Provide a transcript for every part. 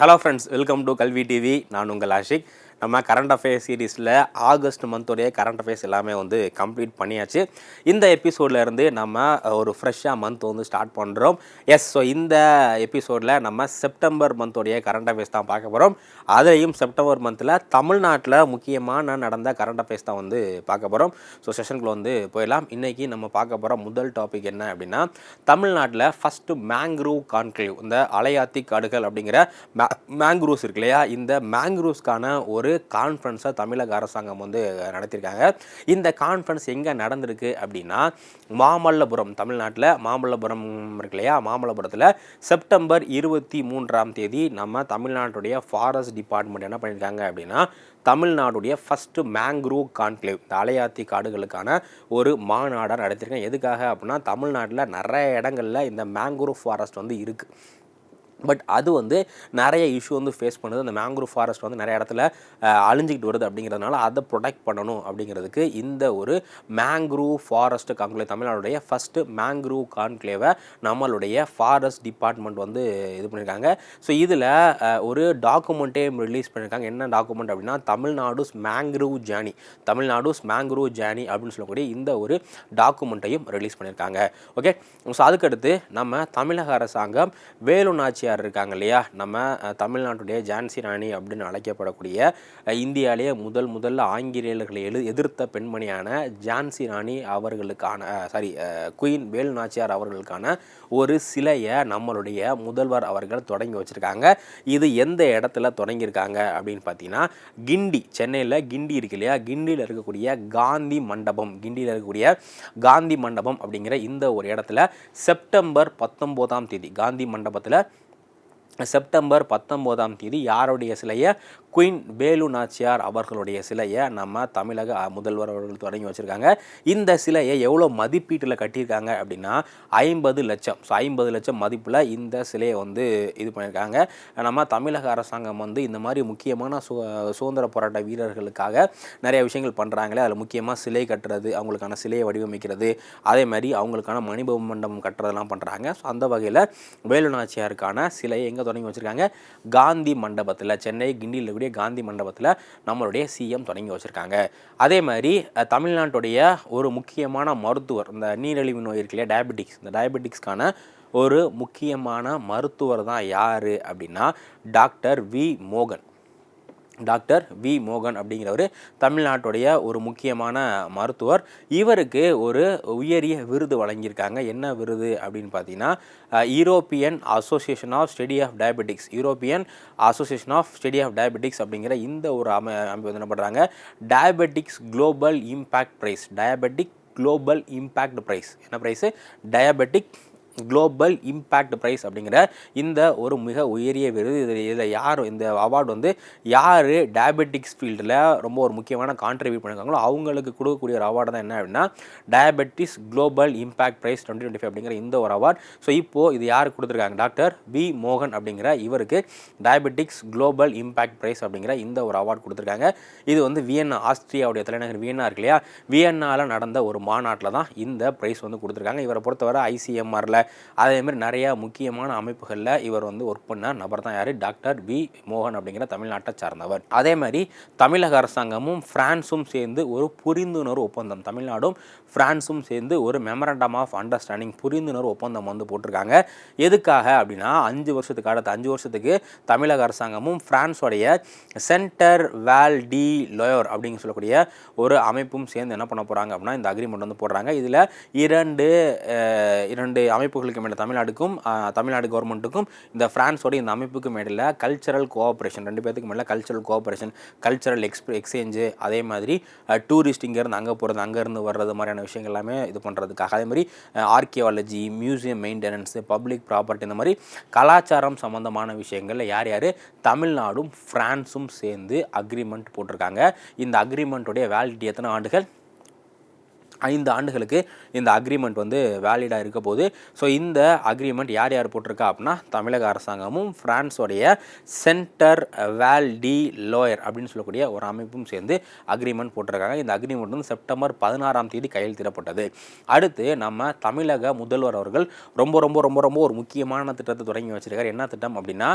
Hello friends welcome to Kalvi TV நான் உங்கள் ஆஷிக். நம்ம கரண்ட் அஃபேர்ஸ் சீரீஸில் ஆகஸ்ட் மந்தோடைய கரண்ட் அஃபேர்ஸ் எல்லாமே வந்து கம்ப்ளீட் பண்ணியாச்சு. இந்த எபிசோட்லேருந்து நம்ம ஒரு ஃப்ரெஷ்ஷாக மந்த் வந்து ஸ்டார்ட் பண்ணுறோம் எஸ் ஸோ இந்த எபிசோடில் நம்ம செப்டம்பர் மந்தோடைய கரண்ட் அஃபேர்ஸ் தான் பார்க்க போகிறோம் அதையும் செப்டம்பர் மந்தில் தமிழ்நாட்டில் முக்கியமான நடந்த கரண்ட் அஃபேர்ஸ் தான் வந்து பார்க்க போகிறோம் ஸோ செஷனுக்குள்ள வந்து போயிடலாம். இன்றைக்கி நம்ம பார்க்க போகிற முதல் டாபிக் என்ன அப்படின்னா தமிழ்நாட்டில் ஃபஸ்ட்டு மேங்க்ரூவ் கான்க்ளேவ் இந்த அலையாத்தி காடுகள் அப்படிங்கிற மே மேங்க்ரூவ்ஸ் இருக்கு இல்லையா? இந்த மேங்க்ரூவ்ஸ்க்கான ஒரு கான்ஃபரன்ஸை தமிழக அரசாங்கம் வந்து நடத்தியிருக்காங்க. இந்த கான்ஃபரன்ஸ் எங்கே நடந்திருக்கு அப்படின்னா மாமல்லபுரம் தமிழ்நாட்டில் மாமல்லபுரம் இருக்கு இல்லையா? மாமல்லபுரத்தில் செப்டம்பர் இருபத்தி மூன்றாம் தேதி நம்ம தமிழ்நாட்டுடைய ஃபாரஸ்ட் டிபார்ட்மெண்ட் என்ன பண்ணியிருக்காங்க அப்படின்னா தமிழ்நாடுடைய ஃபஸ்ட்டு மேங்க்ரூவ் கான்க்ளேவ் இந்த அலையாத்தி காடுகளுக்கான ஒரு மாநாடாக நடத்தியிருக்கேன் எதுக்காக அப்படின்னா தமிழ்நாட்டில் நிறைய இடங்களில் இந்த மேங்க்ரூவ் ஃபாரஸ்ட் வந்து இருக்குது பட் அது வந்து நிறைய இஷ்யூ வந்து ஃபேஸ் பண்ணுது. அந்த மேங்க்ரூவ் ஃபாரஸ்ட் வந்து நிறைய இடத்துல அழிஞ்சிக்கிட்டு வருது அப்படிங்கிறதுனால அதை ப்ரொடெக்ட் பண்ணணும் அப்படிங்கிறதுக்கு இந்த ஒரு மேங்க்ரூவ் ஃபாரஸ்ட் கான்க்ளேவ் தமிழ்நாடுடைய ஃபஸ்ட்டு மேங்க்ரூவ் கான்க்ளேவை நம்மளுடைய ஃபாரஸ்ட் டிபார்ட்மெண்ட் வந்து இது பண்ணியிருக்காங்க ஸோ இதில் ஒரு டாக்குமெண்ட்டே ரிலீஸ் பண்ணியிருக்காங்க என்ன டாக்குமெண்ட் அப்படின்னா Tamil Nadu's mangrove journey Tamil Nadu's mangrove journey அப்படின்னு சொல்லக்கூடிய இந்த ஒரு டாக்குமெண்ட்டையும் ரிலீஸ் பண்ணியிருக்காங்க ஓகே ஸோ அதுக்கடுத்து நம்ம தமிழக அரசாங்கம் வேலு நாச்சியார் இருக்காங்க இல்லையா? நம்ம தமிழ்நாட்டுடைய ஜான்சி ராணி அப்படின்னு அழைக்கப்படக்கூடிய இந்தியாவிலேயே முதல் முதல்ல ஆங்கிலேயர்களை எழு எதிர்த்த பெண்மணியான ஜான்சி ராணி அவர்களுக்கான சாரி குயின் வேலு நாச்சியார் அவர்களுக்கான ஒரு சிலையை நம்மளுடைய முதல்வர் அவர்கள் தொடங்கி வச்சுருக்காங்க. இது எந்த இடத்துல தொடங்கியிருக்காங்க அப்படின்னு பார்த்தீங்கன்னா கிண்டி சென்னையில் கிண்டி இருக்கு இல்லையா? கிண்டியில் இருக்கக்கூடிய காந்தி மண்டபம் கிண்டியில் இருக்கக்கூடிய காந்தி மண்டபம் அப்படிங்கிற இந்த ஒரு இடத்துல செப்டம்பர் பத்தொம்போதாம் தேதி காந்தி மண்டபத்தில் செப்டம்பர் பத்தொம்போதாம் தேதி யாருடைய சிலையை? குயின் வேலு நாச்சியார் அவர்களுடைய சிலையை நம்ம தமிழக முதல்வர் அவர்கள் தொடங்கி வச்சுருக்காங்க. இந்த சிலையை எவ்வளோ மதிப்பீட்டில் கட்டியிருக்காங்க அப்படின்னா ஐம்பது லட்சம். ஸோ ஐம்பது லட்சம் மதிப்பில் இந்த சிலையை வந்து இது பண்ணியிருக்காங்க. நம்ம தமிழக அரசாங்கம் வந்து இந்த மாதிரி முக்கியமான சு சுதந்திர போராட்ட வீரர்களுக்காக நிறைய விஷயங்கள் பண்ணுறாங்களே அதில் முக்கியமாக சிலை கட்டுறது அவங்களுக்கான சிலையை வடிவமைக்கிறது அதே மாதிரி அவங்களுக்கான மணிபவ மண்டபம் கட்டுறதெல்லாம் பண்ணுறாங்க ஸோ அந்த வகையில் வேலு நாச்சியாருக்கான சிலையை எங்கே தொடங்கி வச்சுருக்காங்க. காந்தி மண்டபத்தில் சென்னை கிண்டியில் இருக்கக்கூடிய காந்தி மண்டபத்தில் நம்மளுடைய சிஎம் தொடங்கி வச்சுருக்காங்க. அதே மாதிரி தமிழ்நாட்டுடைய ஒரு முக்கியமான மருத்துவர் இந்த நீரிழிவு நோய் இருக்கு இல்லையா டயபெட்டிக்ஸ் இந்த டயபெட்டிக்ஸ்க்கான ஒரு முக்கியமான மருத்துவர் தான் யார் அப்படின்னா டாக்டர் வி மோகன். Doctor V. மோகன் அப்படிங்கிறவர் தமிழ்நாட்டுடைய ஒரு முக்கியமான மருத்துவர். இவருக்கு ஒரு உயரிய விருது வழங்கியிருக்காங்க. என்ன விருது அப்படின்னு பார்த்தீங்கன்னா European association of study of diabetics European association of study of diabetics அப்படிங்கிற இந்த ஒரு அமை அமைப்பு என்ன பண்ணுறாங்க diabetics global impact prize diabetic global impact prize என்ன prize diabetic global impact prize அப்படிங்கிற இந்த ஒரு மிக உயரிய விருது. இதில் இதில் யார் இந்த அவார்டு வந்து யார் டயபெட்டிக்ஸ் ஃபீல்டில் ரொம்ப ஒரு முக்கியமான கான்ட்ரிபியூட் பண்ணியிருக்காங்களோ அவங்களுக்கு கொடுக்கக்கூடிய ஒரு அவார்டு தான் என்ன அப்படின்னா diabetes global impact prize twenty twenty five அப்படிங்கிற இந்த ஒரு அவார்ட் ஸோ இப்போது இது யார் கொடுத்துருக்காங்க? டாக்டர் வி மோகன் அப்படிங்கிற இவருக்கு டயபெட்டிக்ஸ் குளோபல் இம்பேக்ட் ப்ரைஸ் அப்படிங்கிற இந்த ஒரு அவார்டு கொடுத்துருக்காங்க. இது வந்து வியன்னா ஆஸ்திரியாவுடைய தலைநகர் வியன்னா இருக்கு இல்லையா? வியன்னாவில் நடந்த ஒரு மாநாட்டில் தான் இந்த ப்ரைஸ் வந்து கொடுத்துருக்காங்க. இவரை பொறுத்தவரை ஐசிஎம்ஆரில் அதேமாதிரி நிறைய முக்கியமான அமைப்புகளில் இவர் வந்து ஒர்க் பண்ண நபர் தான் யார்? Doctor V. மோகன் அப்படிங்கிற தமிழ்நாட்டை சார்ந்தவர். அதே மாதிரி தமிழக அரசாங்கமும் பிரான்ஸும் சேர்ந்து ஒரு புரிந்துணர்வு ஒப்பந்தம். தமிழ்நாடும் ஃப்ரான்ஸும் சேர்ந்து ஒரு மெமரண்டம் ஆஃப் அண்டர்ஸ்டாண்டிங் புரிந்துணர்வு ஒப்பந்தம் வந்து போட்டிருக்காங்க. எதுக்காக அப்படின்னா அஞ்சு வருஷத்துக்கு அடுத்த அஞ்சு வருஷத்துக்கு தமிழக அரசாங்கமும் ஃப்ரான்ஸோடைய சென்டர் வேல் டி லோயர் அப்படின்னு சொல்லக்கூடிய ஒரு அமைப்பும் சேர்ந்து என்ன பண்ண போகிறாங்க அப்படின்னா இந்த அக்ரிமெண்ட் வந்து போடுறாங்க. இதில் இரண்டு இரண்டு அமைப்புகளுக்கு மேலே தமிழ்நாடுக்கும் தமிழ்நாடு கவர்மெண்ட்டுக்கும் இந்த ஃப்ரான்ஸோடைய இந்த அமைப்புக்கும் இடையில கல்ச்சரல் கோஆப்ரேஷன் ரெண்டு பேத்துக்கு மேலே கல்ச்சரல் கோஆப்ரேஷன் கல்ச்சரல் எக்ஸ்ப எக்ஸ்சேஞ்சு அதே மாதிரி டூரிஸ்ட் இங்கேருந்து அங்கே போகிறது அங்கேருந்து வர்றது மாதிரியான விஷயங்கள் எல்லாமே இது பண்ணுறதுக்காக அதே மாதிரி archaeology museum maintenance public property இந்த மாதிரி கலாச்சாரம் சம்மந்தமான விஷயங்களில் யார் யார்? தமிழ்நாடும் ஃப்ரான்ஸும் சேர்ந்து அக்ரிமெண்ட் போட்டிருக்காங்க. இந்த அக்ரிமெண்ட்டுடைய வேலிடிட்டி எத்தனை ஆண்டுகள்? ஐந்து ஆண்டுகளுக்கு இந்த அக்ரிமெண்ட் வந்து வேலிடாக இருக்க போது ஸோ இந்த அக்ரிமெண்ட் யார் யார் போட்டிருக்கா அப்படின்னா தமிழக அரசாங்கமும் ஃப்ரான்ஸோடைய சென்டர் வேல் டி லோயர் அப்படின்னு சொல்லக்கூடிய ஒரு அமைப்பும் சேர்ந்து அக்ரிமெண்ட் போட்டிருக்காங்க. இந்த அக்ரிமெண்ட் வந்து செப்டம்பர் பதினாறாம் தேதி கையெழுத்திடப்பட்டது அடுத்து நம்ம தமிழக முதல்வர் அவர்கள் ரொம்ப ரொம்ப ரொம்ப ரொம்ப ஒரு முக்கியமான திட்டத்தை தொடங்கி வச்சிருக்காரு. என்ன திட்டம் அப்படின்னா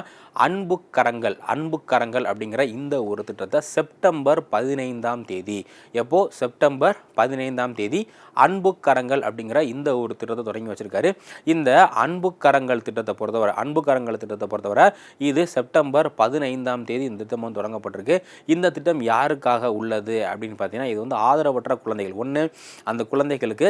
அன்பு கரங்கள் அன்பு கரங்கள் அப்படிங்கிற இந்த ஒரு திட்டத்தை செப்டம்பர் பதினைந்தாம் தேதி எப்போ? செப்டம்பர் பதினைந்தாம் தேதி தேதி அன்புக்கரங்கள் அப்படிங்கிற இந்த ஒரு திட்டத்தை தொடங்கி வச்சிருக்காரு. இந்த அன்புக்கரங்கள் திட்டத்தை பொறுத்தவரை அன்புக்கரங்கள் திட்டத்தை பொறுத்தவரை இது செப்டம்பர் பதினைந்தாம் தேதி இந்த திட்டம் வந்து தொடங்கப்பட்டிருக்கு. இந்த திட்டம் யாருக்காக உள்ளது அப்படின்னு பார்த்தீங்கன்னா இது வந்து ஆதரவற்ற குழந்தைகள். ஒன்று அந்த குழந்தைகளுக்கு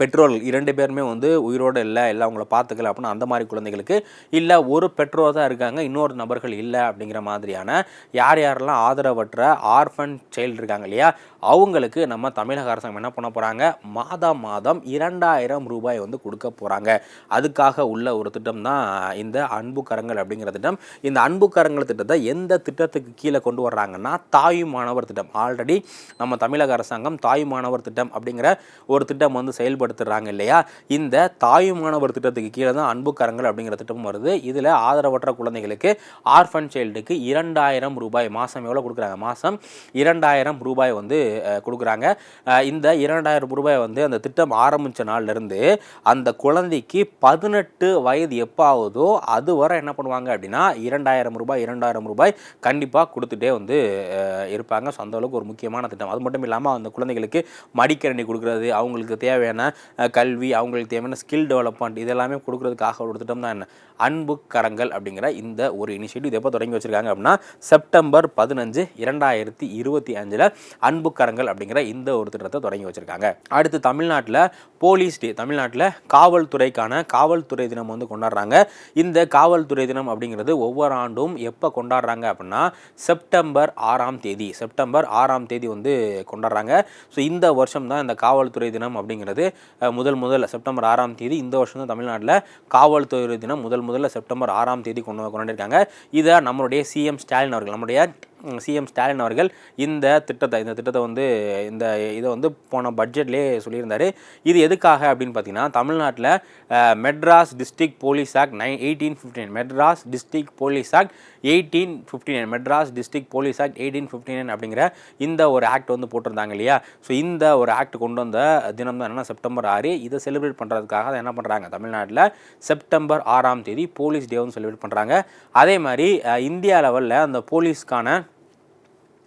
பெற்றோர்கள் இரண்டு பேருமே வந்து உயிரோடு இல்லை இல்லை அவங்கள பார்த்துக்கல அப்படின்னா அந்த மாதிரி குழந்தைகளுக்கு இல்லை ஒரு பெற்றோர் தான் இருக்காங்க இன்னொரு நபர்கள் இல்லை அப்படிங்கிற மாதிரியான யார் யாரெல்லாம் ஆதரவற்ற ஆர்ஃபன் சைல்டு இருக்காங்க இல்லையா அவங்களுக்கு நம்ம தமிழக அரசாங்கம் என்ன பண்ண போகிறாங்க மாதம் மாதம் இரண்டாயிரம் ரூபாய் வந்து கொடுக்க போகிறாங்க அதுக்காக உள்ள ஒரு திட்டம் தான் இந்த அன்பு கரங்கள் அப்படிங்கிற திட்டம். இந்த அன்பு கரங்கள் திட்டத்தை எந்த திட்டத்துக்கு கீழே கொண்டு வர்றாங்கன்னா தாய் மாணவர் திட்டம். ஆல்ரெடி நம்ம தமிழக அரசாங்கம் தாய் மாணவர் திட்டம் அப்படிங்கிற ஒரு திட்டம் வந்து செயல்படுத்துகிறாங்க இல்லையா? இந்த தாய் மாணவர் திட்டத்துக்கு கீழே தான் அன்பு கரங்கள் அப்படிங்கிற திட்டம் வருது. இதில் ஆதரவற்ற குழந்தைகளுக்கு ஆர்ஃபன் சைல்டுக்கு இரண்டாயிரம் ரூபாய் மாதம் எவ்வளோ கொடுக்குறாங்க? மாதம் இரண்டாயிரம் ரூபாய் வந்து கொடுக்குறாங்க. இந்த இரண்டாயிரம் ரூபாய் வந்து அந்த திட்டம் ஆரம்பித்த நாள்லேருந்து அந்த குழந்தைக்கு பதினெட்டு வயது எப்போ ஆகுதோ அது வரை என்ன பண்ணுவாங்க அப்படின்னா இரண்டாயிரம் ரூபாய் இரண்டாயிரம் ரூபாய் கண்டிப்பாக கொடுத்துட்டே வந்து இருப்பாங்க. ஸோ அந்தளவுக்கு ஒரு முக்கியமான திட்டம். அது மட்டும் இல்லாமல் அந்த குழந்தைகளுக்கு மடிக்கரணி கொடுக்குறது அவங்களுக்கு தேவையான கல்வி அவங்களுக்கு தேவையான ஸ்கில் டெவலப்மெண்ட் இதெல்லாமே கொடுக்குறதுக்காக ஒரு திட்டம் தான் என்ன? அன்பு கரங்கள் அப்படிங்கிற இந்த ஒரு இனிஷியேட்டிவ் இது எப்போ தொடங்கி வச்சிருக்காங்க அப்படின்னா செப்டம்பர் பதினஞ்சு இரண்டாயிரத்தி இருபத்தி அஞ்சில் அன்பு கரங்கள் அப்படிங்கிற இந்த ஒரு திட்டத்தை தொடங்கி வச்சிருக்காங்க. அடுத்து தமிழ்நாட்டில் போலீஸ் டே தமிழ்நாட்டில் காவல்துறைக்கான காவல்துறை தினம் வந்து கொண்டாடுறாங்க. இந்த காவல்துறை தினம் அப்படிங்கிறது ஒவ்வொரு ஆண்டும் எப்போ கொண்டாடுறாங்க அப்படின்னா செப்டம்பர் ஆறாம் தேதி செப்டம்பர் ஆறாம் தேதி வந்து கொண்டாடுறாங்க. ஸோ இந்த வருஷம் தான் இந்த காவல்துறை தினம் அப்படிங்கிறது முதல் முதல்ல செப்டம்பர் ஆறாம் தேதி இந்த வருஷம் தான் தமிழ்நாட்டில் காவல்துறை தினம் முதல் முதல்ல செப்டம்பர் ஆறாம் தேதி கொண்டு கொண்டாடிருக்காங்க இதை நம்மளுடைய சிஎம் ஸ்டாலின் அவர்கள் நம்முடைய சிஎம் ஸ்டாலின் அவர்கள் இந்த திட்டத்தை இந்த திட்டத்தை வந்து இந்த இதை வந்து போன பட்ஜெட்லேயே சொல்லியிருந்தார். இது எதுக்காக அப்படின்னு பார்த்தீங்கன்னா தமிழ்நாட்டில் Madras district police act nine eighteen fifty nine Madras district police act eighteen fifty nine Madras district police act eighteen fifty nine அப்படிங்கிற இந்த ஒரு ஆக்ட் வந்து போட்டிருந்தாங்க இல்லையா? ஸோ இந்த ஒரு ஆக்ட் கொண்டு வந்த தினம் தான் என்னன்னா செப்டம்பர் ஆறு. இதை செலிப்ரேட் பண்ணுறதுக்காக அதை என்ன பண்ணுறாங்க தமிழ்நாட்டில் செப்டம்பர் ஆறாம் தேதி போலீஸ் டே வந்து செலிப்ரேட் பண்ணுறாங்க அதே மாதிரி இந்தியா லெவலில் அந்த போலீஸ்க்கான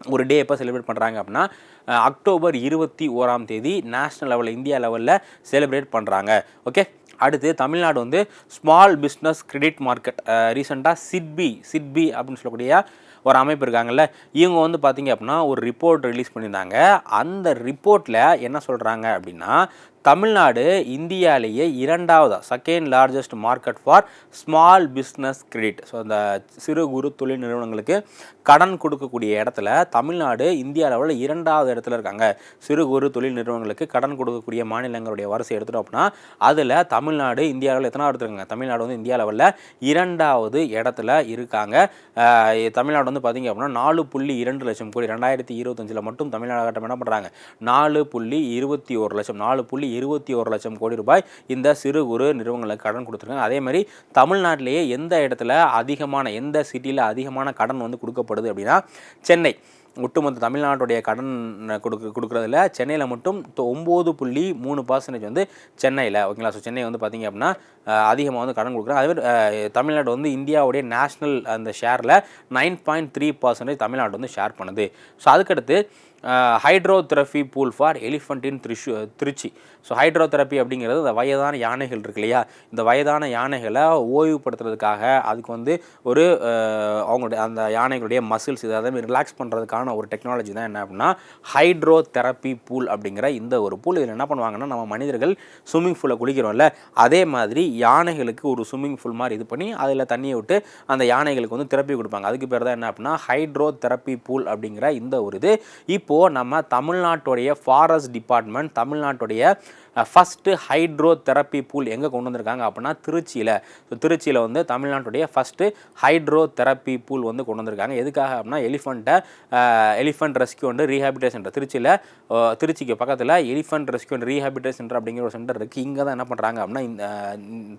ஒரு டே எப்போ செலிப்ரேட் பண்ணுறாங்க அப்படின்னா அக்டோபர் இருபத்தி ஓராம் தேதி நேஷ்னல் லெவலில் இந்தியா லெவலில் செலிப்ரேட் பண்ணுறாங்க ஓகே அடுத்து தமிழ்நாடு வந்து ஸ்மால் பிஸ்னஸ் கிரெடிட் மார்க்கெட் ரீசெண்டாக சிட்பி சிட்பி அப்படின்னு சொல்லக்கூடிய ஒரு அமைப்பு இருக்காங்கல்ல இவங்க வந்து பார்த்திங்க அப்படின்னா ஒரு ரிப்போர்ட் ரிலீஸ் பண்ணியிருந்தாங்க. அந்த ரிப்போர்ட்டில் என்ன சொல்கிறாங்க அப்படின்னா தமிழ்நாடு இந்தியாவிலேயே இரண்டாவது second largest market for small business credit so அந்த சிறு குறு தொழில் நிறுவனங்களுக்கு கடன் கொடுக்கக்கூடிய இடத்துல தமிழ்நாடு இந்தியா லெவலில் இரண்டாவது இடத்துல இருக்காங்க. சிறு குறு தொழில் நிறுவனங்களுக்கு கடன் கொடுக்கக்கூடிய மாநிலங்களுடைய வரிசை எடுத்துட்டோம் அப்படின்னா அதில் தமிழ்நாடு இந்திய அளவில் எத்தனாவது இருக்காங்க? தமிழ்நாடு வந்து இந்தியா லெவலில் இரண்டாவது இடத்துல இருக்காங்க. தமிழ்நாடு வந்து பார்த்தீங்க அப்படின்னா நாலு புள்ளி இரண்டு லட்சம் கோடி ரெண்டாயிரத்தி இருபத்தஞ்சில் மட்டும் தமிழ்நாடு கட்டம் என்ன பண்ணுறாங்க நாலு புள்ளி இருபத்தி ஒரு லட்சம் நாலு புள்ளி இருபத்தி ஒரு லட்சம் கோடி ரூபாய் இந்த சிறு குறு நிறுவனங்களுக்கு கடன் கொடுத்துருக்காங்க. அதே மாதிரி தமிழ்நாட்டிலேயே எந்த இடத்துல அதிகமான எந்த சிட்டியில் அதிகமான கடன் வந்து கொடுக்கப்படுது அப்படின்னா சென்னை. ஒட்டுமொத்த தமிழ்நாட்டுடைய கடன் கொடுக்க கொடுக்குறதுல சென்னையில் மட்டும் ஒம்பது புள்ளி மூணு பர்சன்டேஜ் வந்து சென்னையில் ஓகேங்களா ஸோ சென்னை வந்து பார்த்திங்க அப்படின்னா அதிகமாக வந்து கடன் கொடுக்குறாங்க. அதே மாதிரி தமிழ்நாடு வந்து இந்தியாவுடைய நேஷ்னல் அந்த ஷேரில் nine point three percentage Tamil Nadu வந்து ஷேர் பண்ணுது. ஸோ அதுக்கடுத்து hydrotherapy pool for elephant in திருச்சு Trichy. So hydrotherapy அப்படிங்கிறது இந்த வயதான யானைகள் இருக்கு இல்லையா? இந்த வயதான யானைகளை ஓய்வுபடுத்துறதுக்காக அதுக்கு வந்து ஒரு அவங்களுடைய அந்த யானைகளுடைய மசில்ஸ் இதை அதே மாதிரி ரிலாக்ஸ் பண்ணுறதுக்கான ஒரு டெக்னாலஜி தான் என்ன அப்படின்னா ஹைட்ரோதெரப்பி பூல் அப்படிங்கிற இந்த ஒரு பூல் இதில் என்ன பண்ணுவாங்கன்னா நம்ம மனிதர்கள் ஸ்விம்மிங் பூலில் குளிக்கிறோம்ல அதே மாதிரி யானைகளுக்கு ஒரு ஸ்விம்மிங் பூல் மாதிரி இது பண்ணி அதில் தண்ணியை விட்டு அந்த யானைகளுக்கு வந்து தெரப்பி கொடுப்பாங்க. அதுக்கு பேர் தான் என்ன அப்படின்னா ஹைட்ரோதெரப்பி பூல் அப்படிங்கிற இந்த ஒரு இது. இப்போ இப்போது நம்ம தமிழ்நாட்டுடைய ஃபாரஸ்ட் டிபார்ட்மெண்ட் தமிழ்நாட்டுடைய ஃபஸ்ட்டு ஹைட்ரோ தெரப்பி பூல் எங்கே கொண்டு வந்திருக்காங்க அப்படின்னா திருச்சியில். ஸோ திருச்சியில் வந்து தமிழ்நாட்டுடைய ஃபஸ்ட்டு ஹைட்ரோ தெரப்பி பூல் வந்து கொண்டு வந்திருக்காங்க. எதுக்காக அப்படின்னா எலிஃபண்ட்டை elephant rescue and rehabilitation centre திருச்சியில் திருச்சிக்கு பக்கத்தில் elephant rescue and rehabilitation centre அப்படிங்கிற ஒரு சென்டர் இருக்குது இங்கே தான் என்ன பண்ணுறாங்க அப்படின்னா இந்த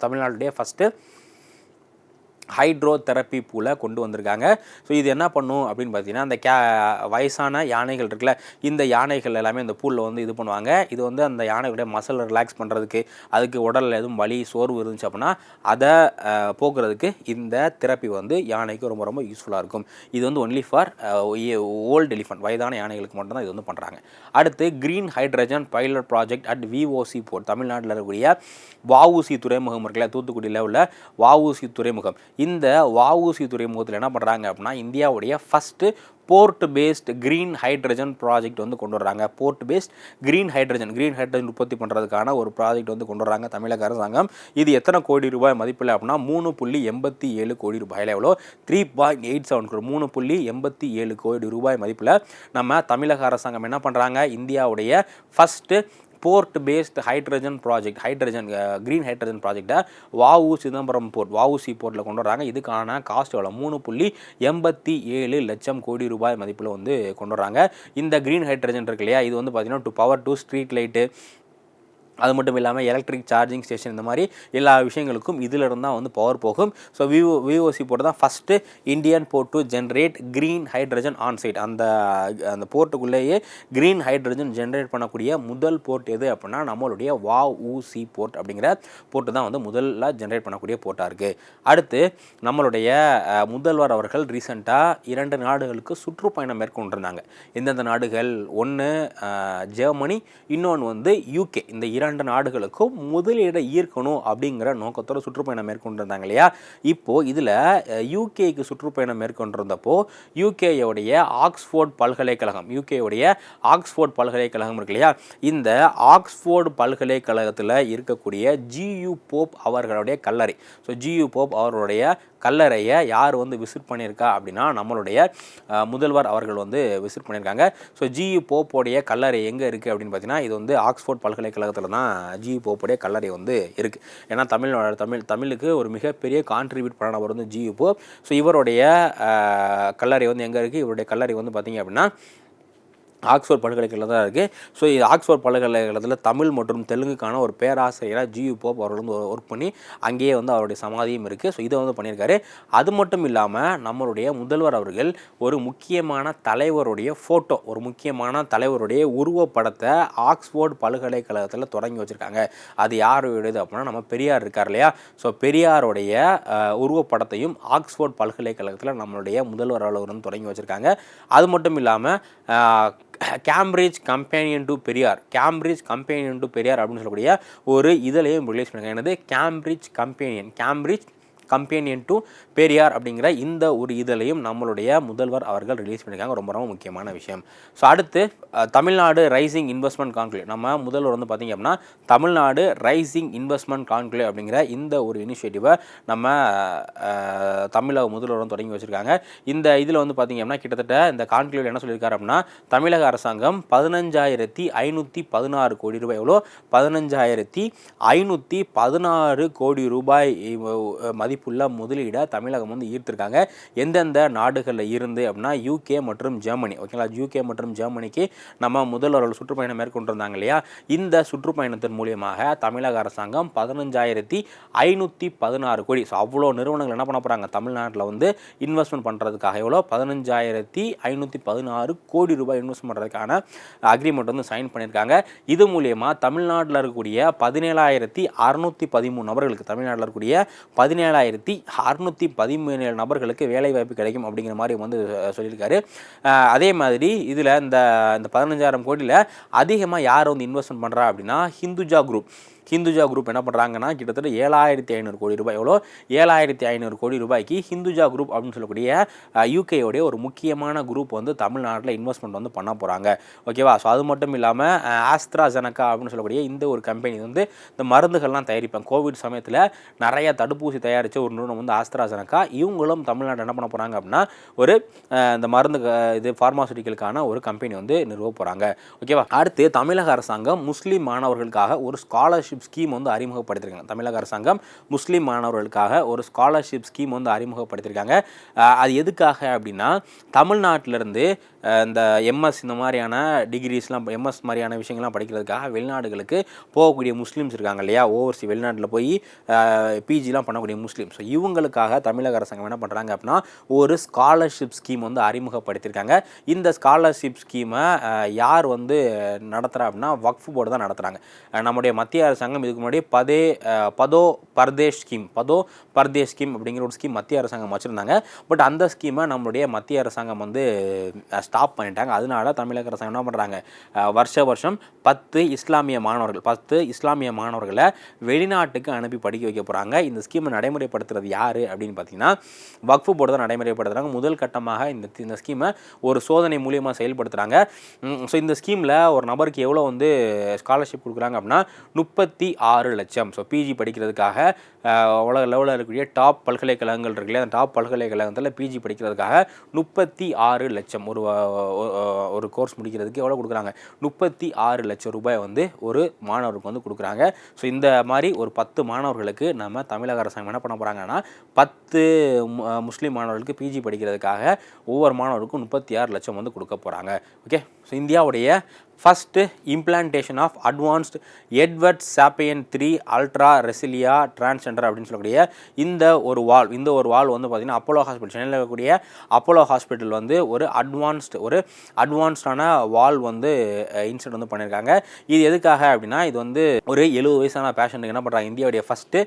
தமிழ்நாட்டுடைய ஃபஸ்ட்டு ஹைட்ரோ தெரப்பி பூலை கொண்டு வந்திருக்காங்க. ஸோ இது என்ன பண்ணும் அப்படின்னு பார்த்தீங்கன்னா அந்த கே வயசான யானைகள் இருக்குல்ல இந்த யானைகள் எல்லாமே இந்த பூலில் வந்து இது பண்ணுவாங்க. இது வந்து அந்த யானைகளுடைய மசில் ரிலாக்ஸ் பண்ணுறதுக்கு அதுக்கு உடலில் எதுவும் வலி சோர்வு இருந்துச்சு அப்படின்னா அதை போக்குறதுக்கு இந்த தெரப்பி வந்து யானைக்கு ரொம்ப ரொம்ப யூஸ்ஃபுல்லாக இருக்கும். இது வந்து ஒன்லி ஃபார் ஓல்டு எலிஃபண்ட் வயதான யானைகளுக்கு மட்டும்தான் இது வந்து பண்ணுறாங்க அடுத்து green hydrogen pilot project at VOC port தமிழ்நாட்டில் இருக்கக்கூடிய வஉசி துறைமுகம் இருக்குல்ல தூத்துக்குடியில் உள்ள வஉசி துறைமுகம். இந்த வஉசி துறைமுகத்தில் என்ன பண்ணுறாங்க அப்படின்னா இந்தியாவுடைய first port based green hydrogen project வந்து கொண்டு வர்றாங்க. Port based green hydrogen green hydrogen உற்பத்தி பண்ணுறதுக்கான ஒரு ப்ராஜெக்ட் வந்து கொண்டு வர்றாங்க தமிழக அரசாங்கம். இது எத்தனை கோடி ரூபாய் மதிப்பில் அப்படின்னா மூணு புள்ளி எண்பத்தி ஏழு கோடி ரூபாயில் எவ்வளோ? த்ரீ பாயிண்ட் எயிட் செவன் கோடி மூணு புள்ளி எண்பத்தி ஏழு கோடி ரூபாய் மதிப்பில் நம்ம தமிழக அரசாங்கம் என்ன பண்ணுறாங்க இந்தியாவுடைய first port based hydrogen project hydrogen green hydrogen ப்ராஜெக்டை வாவு சிதம்பரம் போர்ட் வாவுசி போர்ட்டில் கொண்டு வராங்க. இதுக்கான காஸ்ட் எவ்வளோ மூணு புள்ளி எண்பத்தி ஏழு லட்சம் கோடி ரூபாய் மதிப்பில் வந்து கொண்டு வராங்க. இந்த க்ரீன் ஹைட்ரஜன் இருக்கு இல்லையா? இது வந்து பார்த்திங்கன்னா to power to street light அது மட்டும் இல்லாமல் எலக்ட்ரிக் சார்ஜிங் ஸ்டேஷன் இந்த மாதிரி எல்லா விஷயங்களுக்கும் இதில் இருந்தால் வந்து பவர் போகும். ஸோ விவோ விஓசி போர்ட் தான் first Indian port to generate green hydrogen on site அந்த அந்த போர்ட்டுக்குள்ளேயே க்ரீன் ஹைட்ரஜன் ஜென்ரேட் பண்ணக்கூடிய முதல் போர்ட் எது அப்படின்னா நம்மளுடைய வா ஊசி போர்ட் அப்படிங்கிற போர்ட்டு தான் வந்து முதல்ல ஜென்ரேட் பண்ணக்கூடிய போர்ட்டாக இருக்குது அடுத்து நம்மளுடைய முதல்வர் அவர்கள் ரீசெண்டாக இரண்டு நாடுகளுக்கு சுற்றுப்பயணம் மேற்கொண்டிருந்தாங்க. எந்தெந்த நாடுகள்? ஒன்று ஜெர்மனி இன்னொன்று வந்து யூகே இந்த இரண்டு இரண்டு நாடுகளுக்கும் முதலீடை ஈர்க்கணும் அப்படிங்கிற நோக்கத்தோட சுற்றுப்பயணம் மேற்கொண்டிருந்தாங்க இல்லையா? இப்போது இதில் யூகேக்கு சுற்றுப்பயணம் மேற்கொண்டிருந்தப்போ யூகேயோடைய ஆக்ஸ்ஃபோர்ட் பல்கலைக்கழகம் யூகேயோடைய ஆக்ஸ்ஃபோர்ட் பல்கலைக்கழகம் இருக்கு இல்லையா? இந்த ஆக்ஸ்ஃபோர்டு பல்கலைக்கழகத்தில் இருக்கக்கூடிய ஜியு போப் அவர்களுடைய கல்லறை. ஸோ ஜியு போப் அவர்களுடைய கல்லறையை யார் வந்து விசிட் பண்ணியிருக்கா அப்படின்னா நம்மளுடைய முதல்வர் அவர்கள் வந்து விசிட் பண்ணியிருக்காங்க. ஸோ ஜி போப்போடைய கல்லறை எங்கே இருக்குது அப்படின்னு பார்த்தீங்கன்னா இது வந்து ஆக்ஸ்ஃபோர்ட் பல்கலைக்கழகத்தில் தான் ஜி போப்போடைய கல்லறை வந்து இருக்குது ஏன்னா தமிழ் தமிழ் தமிழுக்கு ஒரு மிகப்பெரிய கான்ட்ரிபியூட் பண்ணவர் வந்து ஜி போ ஸோ இவருடைய கல்லறை வந்து எங்கே இருக்குது இவருடைய கல்லறை வந்து பார்த்திங்க அப்படின்னா ஆக்ஸ்போர்ட் பல்கலைக்கழகம் தான் இருக்குது ஸோ இது ஆக்ஸ்போர்ட் பல்கலைக்கழகத்தில் தமிழ் மற்றும் தெலுங்குக்கான ஒரு பேராசிரியராக ஜியு போப் அவர்கள் வந்து ஒர்க் பண்ணி அங்கேயே வந்து அவருடைய சமாதியும் இருக்குது ஸோ இதை வந்து பண்ணியிருக்காரு. அது மட்டும் இல்லாமல் நம்மளுடைய முதல்வர் அவர்கள் ஒரு முக்கியமான தலைவருடைய ஃபோட்டோ ஒரு முக்கியமான தலைவருடைய உருவப்படத்தை ஆக்ஸ்போர்ட் பல்கலைக்கழகத்தில் தொடங்கி வச்சுருக்காங்க. அது யாருடையது அப்படின்னா நம்ம பெரியார் இருக்கார் இல்லையா? ஸோ பெரியாருடைய உருவப்படத்தையும் ஆக்ஸ்போர்ட் பல்கலைக்கழகத்தில் நம்மளுடைய முதல்வர் அலுவலகம் தொடங்கி வச்சுருக்காங்க. அது மட்டும் இல்லாமல் Cambridge companion to Periyar. Cambridge companion to Periyar அப்படின்னு சொல்லக்கூடிய ஒரு இதிலையும் ரிலீஸ் பண்ணியிருக்காங்க. என்னது? Cambridge companion Cambridge companion to Periyar அப்படிங்கிற இந்த ஒரு இதழையும் நம்மளுடைய முதல்வர் அவர்கள் ரிலீஸ் பண்ணியிருக்காங்க. ரொம்ப ரொம்ப முக்கியமான விஷயம். ஸோ அடுத்து தமிழ்நாடு ரைசிங் இன்வெஸ்ட்மெண்ட் கான்க்ளேவ் நம்ம முதல்வர் வந்து பார்த்திங்க அப்படின்னா தமிழ்நாடு ரைசிங் இன்வெஸ்ட்மெண்ட் கான்க்ளேவ் அப்படிங்கிற இந்த ஒரு இனிஷியேட்டிவை நம்ம தமிழக முதல்வர் வந்து தொடங்கி வச்சுருக்காங்க. இந்த இதில் வந்து பார்த்திங்க அப்படின்னா கிட்டத்தட்ட இந்த கான்க்ளேவ் என்ன சொல்லியிருக்காரு அப்படின்னா தமிழக அரசாங்கம் பதினஞ்சாயிரத்தி ஐநூற்றி பதினாறு கோடி ரூபாய் எவ்வளோ? பதினஞ்சாயிரத்தி ஐநூற்றி பதினாறு கோடி ரூபாய் மதிப்பு ஃபுல்லாக முதலீடை தமிழகம் வந்து ஈர்த்திருக்காங்க. எந்தெந்த நாடுகளில் இருந்து அப்படின்னா யூகே மற்றும் ஜெர்மனி ஓகேங்களா யூகே மற்றும் ஜெர்மனிக்கு நம்ம முதல்வர்கள் சுற்றுப்பயணம் மேற்கொண்டிருந்தாங்க இல்லையா? இந்த சுற்றுப்பயணத்தின் மூலியமாக தமிழக அரசாங்கம் பதினஞ்சாயிரத்தி ஐநூற்றி பதினாறு கோடி ஸோ அவ்வளோ நிறுவனங்கள் என்ன பண்ண போகிறாங்க தமிழ்நாட்டில் வந்து இன்வெஸ்ட்மெண்ட் பண்ணுறதுக்காக எவ்வளோ? பதினஞ்சாயிரத்தி ஐநூற்றி பதினாறு கோடி ரூபாய் இன்வெஸ்ட் பண்ணுறதுக்கான அக்ரிமெண்ட் வந்து சைன் பண்ணியிருக்காங்க. இது மூலியமாக தமிழ்நாட்டில் இருக்கக்கூடிய பதினேழாயிரத்தி அறுநூற்றி பதிமூணு நபர்களுக்கு தமிழ்நாட்டில் இருக்கக்கூடிய பதினேழாயிரத்தி அறுநூற்றி பதிமூணு நபர்களுக்கு வேலைவாய்ப்பு கிடைக்கும் அப்படிங்கிற மாதிரி வந்து சொல்லியிருக்காரு. அதே மாதிரி இதில் இந்த இந்த பதினஞ்சாயிரம் கோடியில் அதிகமாக யார் வந்து இன்வெஸ்ட்மெண்ட் பண்ணுறா அப்படின்னா ஹிந்துஜா குரூப் ஹிந்துஜா குரூப் என்ன பண்ணுறாங்கன்னா கிட்டத்தட்ட ஏழாயிரத்தி ஐநூறு கோடி ரூபாய். எவ்வளோ? ஏழாயிரத்தி ஐநூறு கோடி ரூபாய்க்கு ஹிந்துஜா குரூப் அப்படின்னு சொல்லக்கூடிய யூகேயோடைய ஒரு முக்கியமான குரூப் வந்து தமிழ்நாட்டில் இன்வெஸ்ட்மெண்ட் வந்து பண்ண போகிறாங்க ஓகேவா? ஸோ அது மட்டும் இல்லாமல் ஆஸ்திராஜனக்கா அப்படின்னு சொல்லக்கூடிய இந்த ஒரு கம்பெனி வந்து இந்த மருந்துகள்லாம் தயாரிப்பாங்க. கோவிட் சமயத்தில் நிறைய தடுப்பூசி தயாரித்த ஒரு நிறுவனம் வந்து ஆஸ்திராஜனக்கா இவங்களும் தமிழ்நாடு என்ன பண்ண போகிறாங்க அப்படின்னா ஒரு இந்த மருந்து இது ஃபார்மாசூட்டிக்கலுக்கான ஒரு கம்பெனி வந்து நிறுவ போகிறாங்க ஓகேவா? அடுத்து தமிழக அரசாங்கம் முஸ்லீம் மாணவர்களுக்காக ஒரு ஸ்காலர்ஷிப் ஸ்கீம் வந்து அறிமுகப்படுத்திருக்காங்க. தமிழக அரசாங்கம் முஸ்லீம் மாணவர்களுக்காக ஒரு ஸ்காலர்ஷிப் ஸ்கீம் வந்து அறிமுகப்படுத்தியிருக்காங்க அது எதுக்காக அப்படின்னா தமிழ்நாட்டிலேருந்து இந்த எம்எஸ் இந்த மாதிரியான டிகிரிஸ்லாம் எம்எஸ் மாதிரியான விஷயங்கள்லாம் படிக்கிறதுக்காக வெளிநாடுகளுக்கு போகக்கூடிய முஸ்லீம்ஸ் இருக்காங்க இல்லையா? ஓவர்சி வெளிநாட்டில் போய் பிஜிலாம் பண்ணக்கூடிய முஸ்லீம் ஸோ இவங்களுக்காக தமிழக அரசாங்கம் என்ன பண்ணுறாங்க அப்படின்னா ஒரு ஸ்காலர்ஷிப் ஸ்கீம் வந்து அறிமுகப்படுத்தியிருக்காங்க இந்த ஸ்காலர்ஷிப் ஸ்கீமை யார் வந்து நடத்துகிறா அப்படின்னா வக்ஃப் போர்டு தான் நடத்துகிறாங்க நம்முடைய மத்திய அரசு அரசாங்கம் இதுக்கு முன்னாடி பதே பதோ பர்தேஷ் ஸ்கீம் பதோ பர்தேஷ் ஸ்கீம் அப்படிங்கிற ஒரு ஸ்கீம் மத்திய அரசாங்கம் வச்சுருந்தாங்க. பட் அந்த ஸ்கீமை நம்மளுடைய மத்திய அரசாங்கம் வந்து ஸ்டாப் பண்ணிட்டாங்க. அதனால தமிழக அரசாங்கம் என்ன பண்ணுறாங்க வருஷ வருஷம் பத்து இஸ்லாமிய மாணவர்கள் பத்து இஸ்லாமிய மாணவர்களை வெளிநாட்டுக்கு அனுப்பி படிக்க வைக்க போகிறாங்க இந்த ஸ்கீமை நடைமுறைப்படுத்துறது யார் அப்படின்னு பார்த்தீங்கன்னா வக்ஃபு போர்டு தான் நடைமுறைப்படுத்துகிறாங்க முதல் கட்டமாக இந்த இந்த ஸ்கீமை ஒரு சோதனை மூலியமாக செயல்படுத்துகிறாங்க ஸோ இந்த ஸ்கீமில் ஒரு நபருக்கு எவ்வளோ வந்து ஸ்காலர்ஷிப் கொடுக்குறாங்க அப்படின்னா முப்பத்தி ஆறு லட்சம். ஸோ பிஜி படிக்கிறதுக்காக உலக லெவலில் இருக்கக்கூடிய டாப் பல்கலைக்கழகங்கள் இருக்குல்ல அந்த டாப் பல்கலைக்கழகத்தில் பிஜி படிக்கிறதுக்காக முப்பத்தி ஆறு லட்சம். ஒரு ஒரு கோர்ஸ் முடிக்கிறதுக்கு எவ்வளோ கொடுக்குறாங்க? முப்பத்தி ஆறு லட்சம் ரூபாய் வந்து ஒரு மாணவருக்கு வந்து கொடுக்குறாங்க. ஸோ இந்த மாதிரி ஒரு பத்து மாணவர்களுக்கு நம்ம தமிழக அரசாங்கம் என்ன பண்ண போகிறாங்கன்னா பத்து முஸ்லீம் மாணவர்களுக்கு பிஜி படிக்கிறதுக்காக ஒவ்வொரு மாணவருக்கும் முப்பத்தி ஆறு லட்சம் வந்து கொடுக்க போகிறாங்க ஓகே ஸோ இந்தியாவுடைய first implantation of advanced Edward Sapien three Ultra Resilia transgender அப்படின்னு சொல்லக்கூடிய இந்த ஒரு வால் இந்த ஒரு வால் வந்து பார்த்திங்கன்னா அப்போலோ ஹாஸ்பிட்டல் சென்னையில் இருக்கக்கூடிய அப்போலோ ஹாஸ்பிட்டல் வந்து ஒரு அட்வான்ஸ்டு ஒரு அட்வான்ஸ்டான வால் வந்து இன்ஸ்டன்ட் வந்து பண்ணியிருக்காங்க. இது எதுக்காக அப்படின்னா இது வந்து ஒரு எழுபது வயசான பேஷண்ட்டுக்கு என்ன பண்ணுறாங்க இந்தியாவுடைய first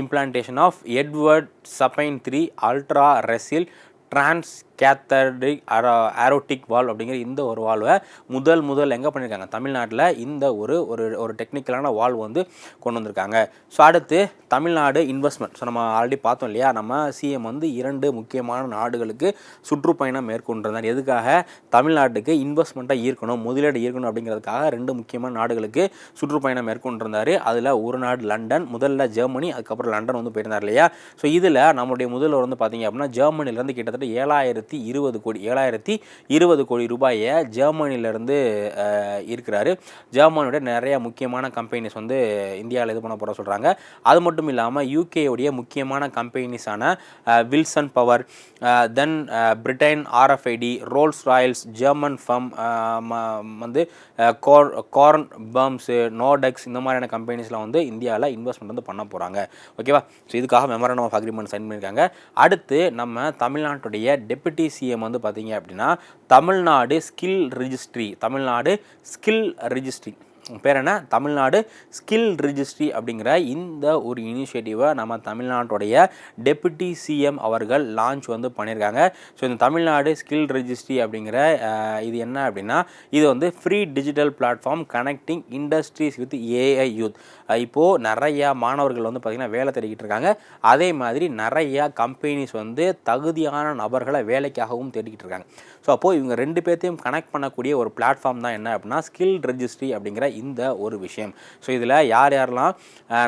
implantation of Edward Sapien three Ultra Resilia transcatheter aortic valve அப்படிங்கிற இந்த ஒரு வால்வை முதல் முதல் எங்கே பண்ணியிருக்காங்க தமிழ்நாட்டில் இந்த ஒரு ஒரு ஒரு டெக்னிக்கலான வால் வந்து கொண்டு வந்திருக்காங்க. ஸோ அடுத்து தமிழ்நாடு இன்வெஸ்ட்மெண்ட் ஸோ நம்ம ஆல்ரெடி பார்த்தோம் இல்லையா? நம்ம சிஎம் வந்து இரண்டு முக்கியமான நாடுகளுக்கு சுற்றுப்பயணம் மேற்கொண்டிருந்தார். எதுக்காக? தமிழ்நாட்டுக்கு இன்வெஸ்ட்மெண்ட்டை ஈர்க்கணும் முதலீடு ஈர்க்கணும் அப்படிங்கிறதுக்காக ரெண்டு முக்கியமான நாடுகளுக்கு சுற்றுப்பயணம் மேற்கொண்டிருந்தார். அதில் ஒரு நாடு லண்டன் முதல்ல ஜெர்மனி அதுக்கப்புறம் லண்டன் வந்து போயிருந்தார் இல்லையா? ஸோ இதில் நம்முடைய முதல்வர் வந்து பார்த்தீங்க அப்படின்னா ஜெர்மனிலேருந்து கிட்டத்தட்ட ஏழாயிரத்தி இருபது கோடி ஏழாயிரத்தி இருபது கோடி ரூபாயை ஜெர்மனிலேருந்து இருக்கிறாரு. ஜெர்மனியோட நிறைய முக்கியமான கம்பெனிஸ் வந்து இந்தியாவில் இது பண்ண போகிற சொல்கிறாங்க அது மட்டும் இல்லாமல் யூகேவுடைய முக்கியமான கம்பெனிஸான Wilson power then Britain RFID Rolls Royals German firm வந்து கோர் கார்ன் பம்ஸு நோடெக்ஸ் இந்த மாதிரியான கம்பெனிஸ்லாம் வந்து இந்தியாவில் இன்வெஸ்ட்மெண்ட் வந்து பண்ண போகிறாங்க ஓகேவா ஸோ இதுக்காக மெமரண்டம் ஆஃப் அக்ரிமெண்ட் சைன் பண்ணியிருக்காங்க அடுத்து நம்ம தமிழ்நாட்டுடைய டெபுட்டி சிஎம் வந்து பார்த்தீங்க அப்படின்னா Tamil Nadu skill registry Tamil Nadu skill registry பேர் என்ன? தமிழ்நாடு ஸ்கில் ரிஜிஸ்ட்ரி அப்படிங்கிற இந்த ஒரு இனிஷியேட்டிவை நம்ம தமிழ்நாட்டுடைய டெபுட்டி சிஎம் அவர்கள் லான்ச் வந்து பண்ணியிருக்காங்க. ஸோ இந்த தமிழ்நாடு ஸ்கில் ரிஜிஸ்ட்ரி அப்படிங்கிற இது என்ன அப்படின்னா இது வந்து free digital platform connecting industries with AI youth இப்போது நிறையா மாணவர்கள் வந்து பார்த்திங்கன்னா வேலை தேடிக்கிட்டு இருக்காங்க. அதே மாதிரி நிறையா கம்பெனிஸ் வந்து தகுதியான நபர்களை வேலைக்காகவும் தேடிக்கிட்டு இருக்காங்க. ஸோ அப்போது இவங்க ரெண்டு பேர்த்தையும் கனெக்ட் பண்ணக்கூடிய ஒரு பிளாட்ஃபார்ம் தான் என்ன அப்படின்னா ஸ்கில் ரெஜிஸ்ட்ரி அப்படிங்கிற இந்த ஒரு விஷயம். ஸோ இதில் யார் யாரெல்லாம்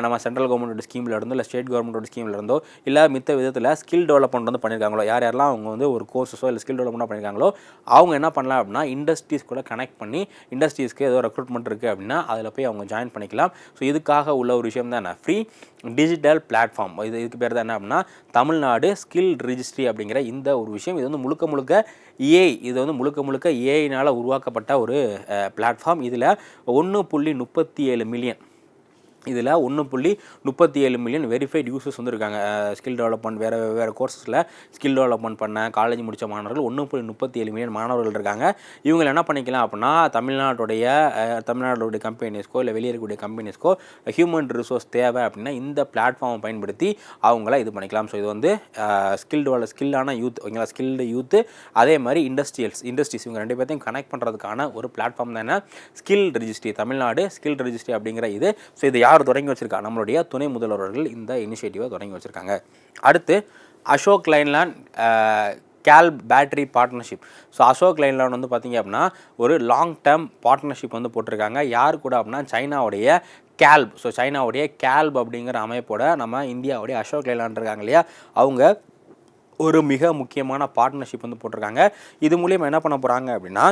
நம்ம சென்ட்ரல் கவர்மெண்டோட ஸ்கீமில் இருந்தோ இல்லை ஸ்டேட் கவர்மெண்டோட ஸ்கீமில் இருந்தோ இல்லை மித்த விதத்தில் ஸ்கில் டெவலப்மெண்ட் வந்து பண்ணியிருக்காங்களோ யார் யாரெல்லாம் அவங்க வந்து ஒரு கோர்ஸஸோ இல்லை ஸ்கில் டெவலப்மெண்ட் பண்ணியிருக்காங்களோ அவங்க என்ன பண்ணலாம் அப்படின்னா இண்டஸ்ட்ரீஸ் கூட கனெக்ட் பண்ணி இண்டஸ்ட்ரீஸ்க்கு ஏதோ ரெக்ரூட்மெண்ட் இருக்குது அப்படின்னா அதில் போய் அவங்க ஜாயின் பண்ணிக்கலாம். ஸோ இதுக்காக உள்ள ஒரு விஷயம் தான். என்ன ஃப்ரீ டிஜிட்டல் பிளாட்ஃபார்ம் இது இதுக்கு பேர் தான் என்ன அப்படின்னா தமிழ்நாடு ஸ்கில் ரிஜிஸ்ட்ரி அப்படிங்கிற இந்த ஒரு விஷயம். இது வந்து முழுக்க முழுக்க ஏஐ இது வந்து முழுக்க முழுக்க ஏஐனால் உருவாக்கப்பட்ட ஒரு பிளாட்ஃபார்ம் இதில் ஒன்று புள்ளி முப்பத்தி ஏழு மில்லியன் இதில் ஒன்று புள்ளி முப்பத்தி ஏழு மில்லியன் வெரிஃபைட் யூசர்ஸ் வந்துருக்காங்க ஸ்கில் டெவலப்மெண்ட் வேறு வேறு கோர்சஸில் ஸ்கில் டெவலப்மெண்ட் பண்ண காலேஜ் முடித்த மாணவர்கள் ஒன்று புள்ளி முப்பத்தி ஏழு மில்லியன் மாணவர்கள் இருக்காங்க. இவங்க என்ன பண்ணிக்கலாம் அப்படின்னா தமிழ்நாட்டுடைய தமிழ்நாட்டுடைய கம்பெனிஸ்க்கோ இல்லை வெளியே இருக்கக்கூடிய கம்பெனிஸ்க்கோ ஹியூமன் ரிசோர்ஸ் தேவை அப்படின்னா இந்த பிளாட்ஃபார்மை பயன்படுத்தி அவங்கள இது பண்ணிக்கலாம். ஸோ இது வந்து ஸ்கில் டெவலப் ஸ்கில்லான யூத் ஓகேங்களா ஸ்கில்டு யூத்து அதே மாதிரி இண்டஸ்ட்ரியல்ஸ் இண்டஸ்ட்ரீஸ் இவங்க ரெண்டு பேர்த்தையும் கனெக்ட் பண்ணுறதுக்கான ஒரு பிளாட்ஃபார்ம் தானே skill registry Tamil Nadu skill registry அப்படிங்கிற இது. ஸோ இது யார் யார் தொடங்கி வச்சுருக்கா? நம்மளுடைய துணை முதல்வர்கள் இந்த இனிஷியேட்டிவை தொடங்கி வச்சுருக்காங்க. அடுத்து Ashok Leyland Khel battery partnership so Ashok Leyland வந்து பார்த்திங்க அப்படின்னா ஒரு லாங் டேர்ம் பார்ட்னர்ஷிப் வந்து போட்டிருக்காங்க. யார் கூட அப்படின்னா சைனாவுடைய கேல்ப் ஸோ சைனாவுடைய கேல்ப் அப்படிங்கிற அமைப்போட நம்ம இந்தியாவுடைய அசோக் லைலாண்ட் இருக்காங்க இல்லையா? அவங்க ஒரு மிக முக்கியமான பார்ட்னர்ஷிப் வந்து போட்டிருக்காங்க. இது மூலியமாக என்ன பண்ண போகிறாங்க அப்படின்னா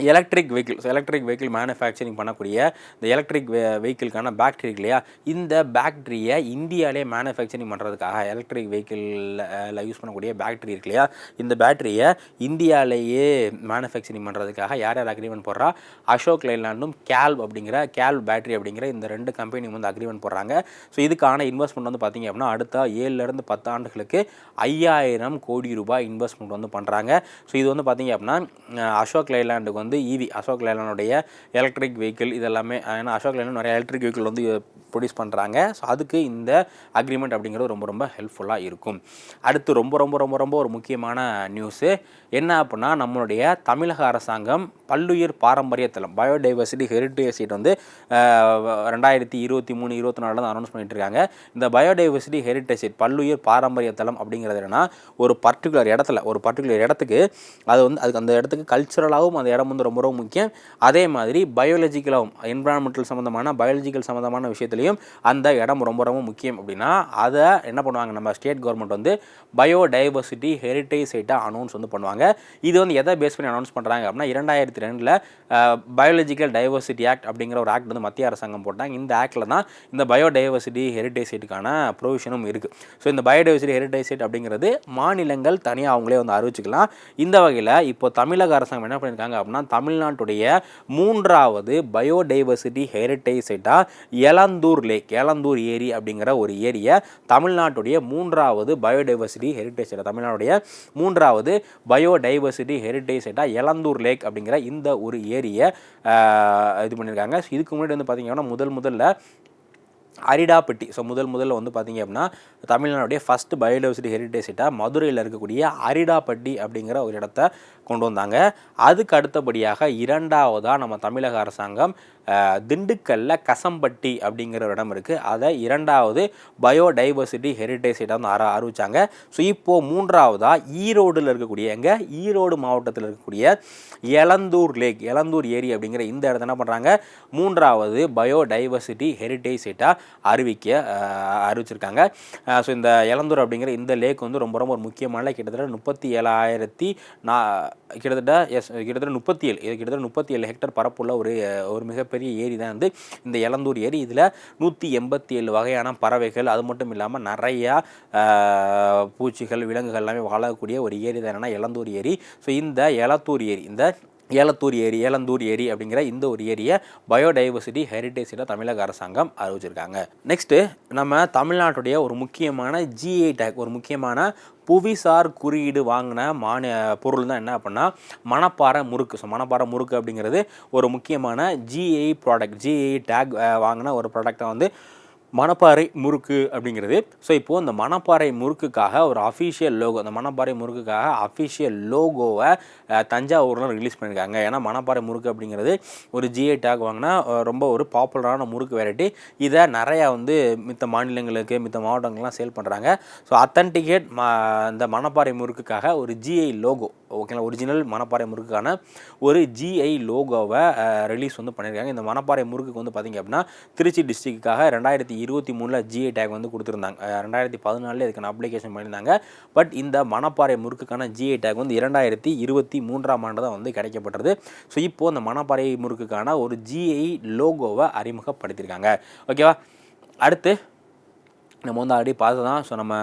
electric vehicles electric vehicle manufacturing பண்ணக்கூடிய இந்த எலக்ட்ரிக் வெஹிக்கிள்கான பேக்ட்ரி இல்லையா? இந்த பேக்ட்ரியை இந்தியாவிலே மேனுஃபேக்சரிங் பண்ணுறதுக்காக எலக்ட்ரிக் வெஹிக்கிளில் யூஸ் பண்ணக்கூடிய பேக்ட்ரி இருக்கு இல்லையா? இந்த பேட்டரியை இந்தியாவிலேயே மேனுஃபேக்சரிங் பண்ணுறதுக்காக யார் யார் அக்ரிமெண்ட் போடுறா? அசோக் லைலாண்டும் கேல்ப் அப்படிங்கிற கேல்ப் பேட்டரி அப்படிங்கிற இந்த ரெண்டு கம்பெனியும் வந்து அக்ரிமெண்ட் போடுறாங்க. ஸோ இதுக்கான இன்வெஸ்ட்மெண்ட் வந்து பார்த்திங்க அப்படின்னா அடுத்த ஏழுலேருந்து பத்து ஆண்டுகளுக்கு ஐயாயிரம் கோடி ரூபாய் இன்வெஸ்ட்மெண்ட் வந்து பண்ணுறாங்க ஸோ இது வந்து பார்த்திங்க அப்படின்னா அசோக் லைலாண்டுக்கு வந்து வந்து இவி அசோக் லேலனுடைய எலக்ட்ரிக் வெஹிக்கிள் இதெல்லாமே ஏன்னா அசோக் லேலன் நிறைய எலக்ட்ரிக் வெஹிக்கிள் வந்து ப்ரொடியூஸ் பண்ணுறாங்க ஸோ அதுக்கு இந்த அக்ரிமெண்ட் அப்படிங்கிறது ரொம்ப ரொம்ப ஹெல்ப்ஃபுல்லாக இருக்கும். அடுத்து ரொம்ப ரொம்ப ரொம்ப ரொம்ப ஒரு முக்கியமான நியூஸு என்ன அப்படின்னா நம்மளுடைய தமிழக அரசாங்கம் பல்லுயிர் பாரம்பரிய தளம் பயோடைவர்சிட்டி ஹெரிட்டேஜ் சீட் வந்து ரெண்டாயிரத்தி இருபத்தி மூணு இருபத்தி நாலில் தான் அனௌன்ஸ் பண்ணிட்டு இருக்காங்க இந்த பயோடைவர்சிட்டி ஹெரிட்டேஜ் சீட் பல்லுயிர் பாரம்பரிய தளம் அப்படிங்கிறது என்னென்னா ஒரு பர்டிகுலர் இடத்துல ஒரு பர்டிகுலர் இடத்துக்கு அது வந்து அதுக்கு அந்த இடத்துக்கு கல்ச்சுரலாகவும் அந்த இடம் வந்து ரொம்ப ரொம்ப முக்கியம். அதே மாதிரி பயாலஜிக்கலாகவும் என்விரான்மெண்டல் சம்மந்தமான பயாலஜிக்கல் சம்மந்தமான விஷயத்துலையும் அந்த இடம் ரொம்ப ரொம்ப முக்கியம் அப்படின்னா அதை என்ன பண்ணுவாங்க நம்ம ஸ்டேட் கவர்மெண்ட் வந்து பயோடைவர்சிட்டி ஹெரிட்டேஜ் சைட்டாக அனௌன்ஸ் வந்து பண்ணுவாங்க. இது வந்து எதை பேஸ் பண்ணி அனௌன்ஸ் பண்ணுறாங்க அப்படின்னா இரண்டாயிரத்தி ரெண்டில் பயாலஜிக்கல் டைவர்சிட்டி ஆக்ட் அப்படிங்கிற ஒரு ஆக்ட் வந்து மத்திய அரசாங்கம் போட்டாங்க. இந்த ஆக்டில் தான் இந்த பயோடைவர்சிட்டி ஹெரிட்டேஜ் சைட்டுக்கான ப்ரொவிஷனும் இருக்குது ஸோ இந்த பயோடைவர்சிட்டி ஹெரிட்டேஜ் சைட் அப்படிங்கிறது மாநிலங்கள் தனியாக அவங்களே வந்து அறிவிச்சுக்கலாம். இந்த வகையில் இப்போ தமிழக அரசாங்கம் என்ன பண்ணியிருக்காங்க அப்படின்னா தமிழ்நாட்டுடைய மூன்றாவது பயோடைவர்சிட்டி ஹெரிட்டேஜ் சைட்டாக எலந்தூர் லேக் எலந்தூர் ஏரி அப்படிங்கிற ஒரு ஏரியை தமிழ்நாட்டுடைய மூன்றாவது பயோடைவர்சிட்டி ஹெரிட்டேஜ் சைட்டாக தமிழ்நாடுடைய மூன்றாவது பயோடைவர்சிட்டி ஹெரிட்டேஜ் சைட்டாக எலந்தூர் லேக் அப்படிங்கிற இந்த ஒரு ஏரியை இது பண்ணியிருக்காங்க. இதுக்கு முன்னாடி வந்து பார்த்திங்கன்னா முதல் முதல்ல அரிடாப்பட்டி ஸோ முதல் முதல்ல வந்து பார்த்திங்க அப்படின்னா தமிழ்நாடுடைய ஃபஸ்ட் பயோடைவர்சிட்டி ஹெரிட்டேஜ் சைட்டாக மதுரையில் இருக்கக்கூடிய அரிடாப்பட்டி அப்படிங்கிற ஒரு இடத்த கொண்டு வந்தாங்க. அதுக்கு அடுத்தபடியாக இரண்டாவதாக நம்ம தமிழக அரசாங்கம் திண்டுக்கல்லில் கசம்பட்டி அப்படிங்கிற ஒரு இடம் இருக்குது அதை இரண்டாவது பயோடைவர்சிட்டி ஹெரிட்டேஜ் இடம் வந்து ஆர அறிவிச்சாங்க. ஸோ இப்போது மூன்றாவதாக ஈரோடில் இருக்கக்கூடிய எங்கே? ஈரோடு மாவட்டத்தில் இருக்கக்கூடிய எலந்தூர் லேக் எலந்தூர் ஏரி அப்படிங்கிற இந்த இடத்த என்ன பண்ணுறாங்க மூன்றாவது பயோடைவர்சிட்டி ஹெரிட்டேஜ் சைட்டாக அறிவிக்க அறிவிச்சிருக்காங்க. ஸோ இந்த எலந்தூர் அப்படிங்கிற இந்த லேக் வந்து ரொம்ப ரொம்ப ஒரு முக்கியமான கிட்டத்தட்ட முப்பத்தி ஏழாயிரத்தி நா கிட்டத்தட்ட எஸ் கிட்டத்தட்ட முப்பத்தி ஏழு கிட்டத்தட்ட முப்பத்தி ஏழு ஹெக்டர் பரப்புள்ள ஒரு ஒரு மிகப்பெரிய ஏரி தான் வந்து இந்த எலந்தூர் ஏரி. இதில் நூற்றி எண்பத்தி ஏழு வகையான பறவைகள் அது மட்டும் இல்லாமல் நிறையா பூச்சிகள் விலங்குகள் எல்லாமே வாழக்கூடிய ஒரு ஏரி தான் என்னென்னா எலந்தூர் ஏரி. ஸோ இந்த எலத்தூர் ஏரி இந்த ஏலத்தூர் ஏரி ஏலந்தூர் ஏரி அப்படிங்கிற இந்த ஒரு ஏரியை பயோடைவர்சிட்டி ஹெரிட்டேஜில் தமிழக அரசாங்கம் அறிவிச்சிருக்காங்க. நெக்ஸ்ட்டு நம்ம தமிழ்நாட்டுடைய ஒரு முக்கியமான ஜிஐ டேக் ஒரு முக்கியமான புவிசார் குறியீடு வாங்கின மாநில பொருள் தான் என்ன அப்படின்னா மணப்பாறை முறுக்கு. ஸோ மணப்பாறை முறுக்கு அப்படிங்கிறது ஒரு முக்கியமான ஜிஐ ப்ராடக்ட் ஜிஐ டேக் வாங்கின ஒரு ப்ராடக்டை வந்து மணப்பாறை முறுக்கு அப்படிங்கிறது. ஸோ இப்போது இந்த மணப்பாறை முறுக்குக்காக ஒரு அஃபீஷியல் லோகோ அந்த மணப்பாறை முறுக்குக்காக அஃபீஷியல் லோகோவை தஞ்சாவூரில் ரிலீஸ் பண்ணியிருக்காங்க ஏன்னா மணப்பாறை முறுக்கு அப்படிங்கிறது ஒரு ஜிஐ டேக் வாங்கினா ரொம்ப ஒரு பாப்புலரான முறுக்கு வெரைட்டி இதை நிறையா வந்து மித்த மாநிலங்களுக்கு மித்த மாவட்டங்கள்லாம் சேல் பண்ணுறாங்க ஸோ அத்தன்டிகேட் இந்த மணப்பாறை முறுக்குக்காக ஒரு ஜிஐ லோகோ ஓகேங்களா ஒரிஜினல் மணப்பாறை முறுக்குக்கான ஒரு ஜிஐ லோகோவை ரிலீஸ் வந்து பண்ணியிருக்காங்க. இந்த மணப்பாறை முறுக்குக்கு வந்து பார்த்திங்க அப்படின்னா திருச்சி டிஸ்ட்ரிக்ட்டுக்காக ரெண்டாயிரத்தி இருபத்தி மூணில் ஜிஐ டேக் வந்து கொடுத்துருந்தாங்க. ரெண்டாயிரத்தி பதினாலில் இதுக்கான அப்ளிகேஷன் பண்ணியிருந்தாங்க. பட் இந்த மணப்பாறை முறுக்குக்கான ஜிஐ டேக் வந்து இரண்டாயிரத்தி இருபத்தி மூன்றாம் ஆண்டு தான் வந்து கிடைக்கப்பட்டது. ஸோ இப்போது அந்த மணப்பாறை முறுக்குக்கான ஒரு ஜிஐ லோகோவை அறிமுகப்படுத்தியிருக்காங்க. ஓகேவா? அடுத்து நம்ம வந்து ஆல்ரெடி பார்த்து தான் ஸோ நம்ம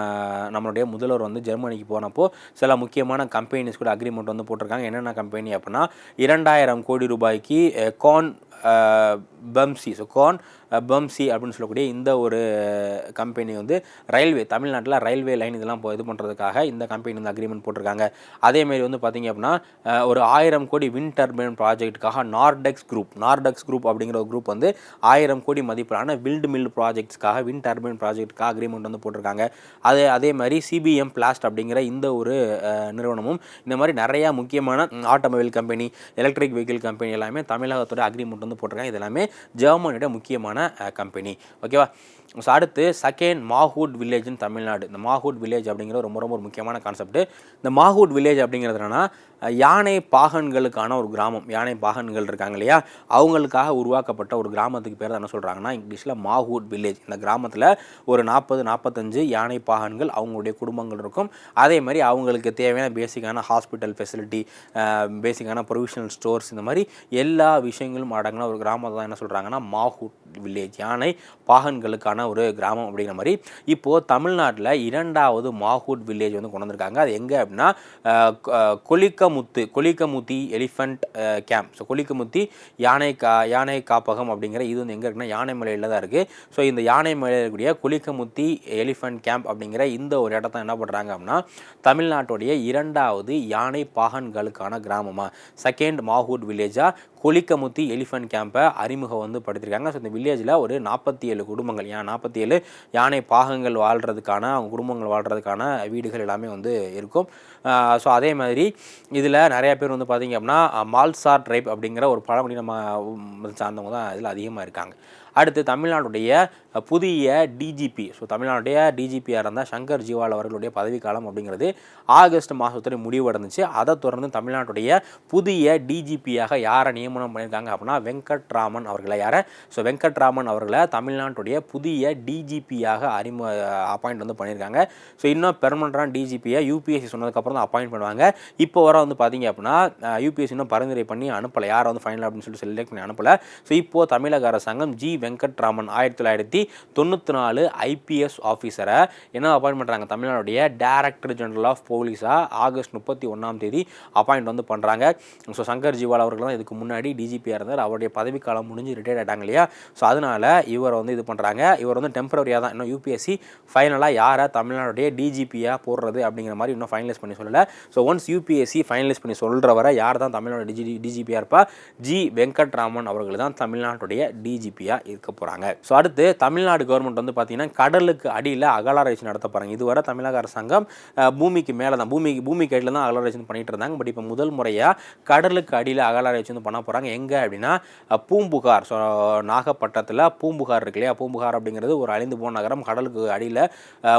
நம்மளுடைய முதல்வர் வந்து ஜெர்மனிக்கு போனப்போ சில முக்கியமான கம்பெனிஸ் கூட அக்ரிமெண்ட் வந்து போட்டிருக்காங்க. என்னென்ன கம்பெனி அப்படின்னா இரண்டாயிரம் கோடி ரூபாய்க்கு கான் பம்சி ஸோ கான் பம்சி அப்படின்னு சொல்லக்கூடிய இந்த ஒரு கம்பெனி வந்து ரயில்வே தமிழ்நாட்டில் ரயில்வே லைன் இதெல்லாம் இது பண்ணுறதுக்காக இந்த கம்பெனி வந்து அக்ரிமெண்ட் போட்டிருக்காங்க. அதேமாரி வந்து பார்த்திங்க அப்படின்னா ஒரு ஆயிரம் கோடி வின் டர்பைன் ப்ராஜெக்ட்டுக்காக நார்டெக்ஸ் குரூப் நார்டெக்ஸ் குரூப் அப்படிங்கிற ஒரு குரூப் வந்து ஆயிரம் கோடி மதிப்பிலான வில்டு மில் ப்ராஜெக்ட்ஸ்க்காக வின் டர்பைன் ப்ராஜெக்ட்டுக்காக அக்ரிமெண்ட் வந்து போட்டிருக்காங்க. அதே அதே மாதிரி சிபிஎம் பிளாஸ்ட் அப்படிங்கிற இந்த ஒரு நிறுவனமும் இந்த மாதிரி நிறையா முக்கியமான automobile company electric vehicle company எல்லாமே தமிழகத்தோட அக்ரிமெண்ட் வந்து போட்டிருக்காங்க. இது எல்லாமே ஜெர்மனியோட முக்கியமான கம்பெனி ஓகேவா ஸோ அடுத்து செகண்ட் மாஹூட் வில்லேஜ்னு தமிழ்நாடு இந்த மாஹூட் வில்லேஜ் அப்படிங்கிறது ரொம்ப ரொம்ப ஒரு முக்கியமான கான்செப்ட் இந்த மாஹூட் வில்லேஜ் அப்படிங்கிறது என்னென்னா யானை பாகன்களுக்கான ஒரு கிராமம். யானை பாகன்கள் இருக்காங்க இல்லையா? அவங்களுக்காக உருவாக்கப்பட்ட ஒரு கிராமத்துக்கு பேர் என்ன சொல்கிறாங்கன்னா இங்கிலீஷில் மாஹூட் வில்லேஜ் இந்த கிராமத்தில் ஒரு நாற்பது நாற்பத்தஞ்சு யானை பாகன்கள் அவங்களுடைய குடும்பங்கள் இருக்கும். அதே மாதிரி அவங்களுக்கு தேவையான பேசிக்கான ஹாஸ்பிட்டல் ஃபெசிலிட்டி பேசிக்கான ப்ரொவிஷனல் ஸ்டோர்ஸ் இந்த மாதிரி எல்லா விஷயங்களும் அடங்கின ஒரு கிராமத்தை தான் என்ன சொல்கிறாங்கன்னா மாஹூட் வில்லேஜ் யானை பாகன்களுக்கான ஒரு கிராமம் அப்படிங்கிற மாதிரி இப்போது தமிழ்நாட்டில் இரண்டாவது மாஹூட் வில்லேஜ் வந்து கொண்டு வந்திருக்காங்க. அது எங்கே அப்படின்னா Kozhikamuthi Kozhikamuthi elephant camp so Kozhikamuthi யானை கா யானை காப்பகம் அப்படிங்கிற இது வந்து எங்கே இருக்குன்னா யானை மலையில் தான் இருக்குது ஸோ இந்த யானை மலையில் இருக்கக்கூடிய கொலிக்கமுத்தி எலிஃபண்ட் கேம்ப் அப்படிங்கிற இந்த ஒரு இடத்த என்ன பண்ணுறாங்க அப்படின்னா தமிழ்நாட்டுடைய இரண்டாவது யானை பாகன்களுக்கான கிராமமாக செகண்ட் மாஹூட் வில்லேஜாக கொலிக்கமுத்தி எலிஃபண்ட் கேம்பை அறிமுகம் வந்து படுத்திருக்காங்க. ஸோ இந்த வில்லேஜில் ஒரு நாற்பத்தி ஏழு குடும்பங்கள் ஏன் நாற்பத்தி ஏழு யானை பாகங்கள் வாழ்கிறதுக்கான அவங்க குடும்பங்கள் வாழ்கிறதுக்கான வீடுகள் எல்லாமே வந்து இருக்கும். ஸோ அதே மாதிரி இதில் நிறைய பேர் வந்து பார்த்திங்க அப்படின்னா மால்சார் ட்ரைப் அப்படிங்கிற ஒரு பழங்குடி நம்ம சார்ந்தவங்க தான் இதில் அதிகமாக இருக்காங்க. அடுத்து தமிழ்நாடுடைய புதிய டிஜிபி ஸோ தமிழ்நாடுடைய டிஜிபியாக இருந்தால் சங்கர் ஜிவால் அவர்களுடைய பதவிக்காலம் அப்படிங்கிறது ஆகஸ்ட் மாதத்தில் முடிவடைந்துச்சு அதை தொடர்ந்து தமிழ்நாட்டுடைய புதிய டிஜிபியாக யாரை நியமனம் பண்ணியிருக்காங்க அப்படின்னா வெங்கட்ராமன் அவர்களை யாரை? ஸோ வெங்கட்ராமன் அவர்களை தமிழ்நாட்டுடைய புதிய டிஜிபியாக அறிமு அப்பாயிண்ட் வந்து பண்ணியிருக்காங்க. ஸோ இன்னும் பெர்மனண்டான டிஜிபியை யூபிஎஸ்சி சொன்னதுக்கப்புறம் தான் அப்பாயிண்ட் பண்ணுவாங்க. இப்போ வர வந்து பார்த்தீங்க அப்படின்னா யூபிஎஸ்சி இன்னும் பரிந்துரை பண்ணி அனுப்பலை. யாரை வந்து ஃபைனல் அப்படின்னு சொல்லிட்டு செலக்ட் பண்ணி அனுப்பலை. ஸோ இப்போது தமிழக அரசாங்கம் ஜி வெங்கட்ராமன் ஆயிரத்தி தொள்ளாயிரத்தி தொண்ணூற்றி நாலு ஐபிஎஸ் ஆஃபீஸரை என்ன அப்பாயின்ட் பண்ணுறாங்க தமிழ்நாடுடைய டைரக்டர் ஜெனரல் ஆஃப் போலீஸாக ஆகஸ்ட் முப்பத்தி ஒன்றாம் தேதி அப்பாயிண்ட் வந்து பண்ணுறாங்க ஸோ சங்கர் ஜிவால் அவர்கள் தான் இதுக்கு முன்னாடி டிஜிபியாக இருந்தார். அவருடைய பதவிக்காலம் முடிஞ்சு ரிட்டையர்ட் ஆகிட்டாங்க இல்லையா? ஸோ அதனால் இவரை வந்து இது பண்ணுறாங்க இவர் வந்து டெம்பரரியாக தான். இன்னும் யூபிஎஸ்சி ஃபைனலாக யாரை தமிழ்நாடுடைய டிஜிபியாக போடுறது அப்படிங்கிற மாதிரி இன்னும் ஃபைனலைஸ் பண்ணி சொல்லலை. ஸோ ஒன்ஸ் யூபிஎஸ்சி ஃபைனலைஸ் பண்ணி சொல்கிற வரை யார் தான் தமிழ்நாடு டிஜி டிஜிபியாக இருப்பா? ஜி வெங்கட்ராமன் அவர்கள் தான் தமிழ்நாட்டுடைய டிஜிபியாக இருக்க போகிறாங்க ஸோ அடுத்து தமிழ்நாடு கவர்மெண்ட் வந்து பார்த்தீங்கன்னா கடலுக்கு அடியில் அகலாராய்ச்சி நடத்த போகிறாங்க இதுவரை தமிழக அரசாங்கம் பூமிக்கு மேலே தான் பூமிக்கு பூமிக்கு அடியில் தான் அகலாராய்ச்சி வந்து பண்ணிட்டு இருந்தாங்க. பட் இப்போ முதல் முறையாக கடலுக்கு அடியில் அகலாராய்ச்சி வந்து பண்ண போகிறாங்க எங்கே அப்படின்னா பூம்புகார். ஸோ நாகப்பட்டினத்தில் பூம்புகார் இருக்கு இல்லையா? பூம்புகார் அப்படிங்கிறது ஒரு அழிந்து போன நகரம். கடலுக்கு அடியில்